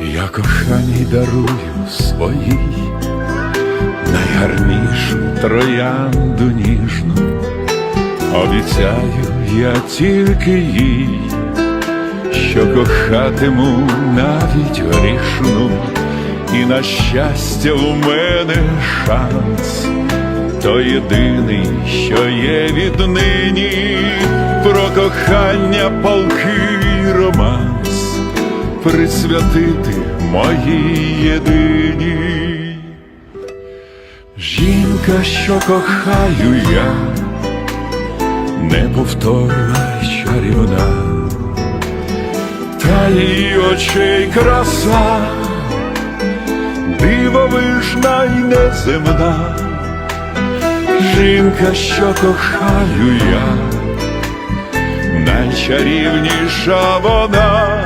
Я коханій дарую своїй найгарнішу троянду ніжну, обіцяю я тільки їй, що кохатиму навіть грішну, і на щастя у мене шанс, то єдиний, що є віднині, про кохання романс присвятити моїй єдиній. Жінка, що кохаю я, неповторна чарівна, та її очей краса, дивовижна й неземна. Жінка, що кохаю я, найчарівніша вона,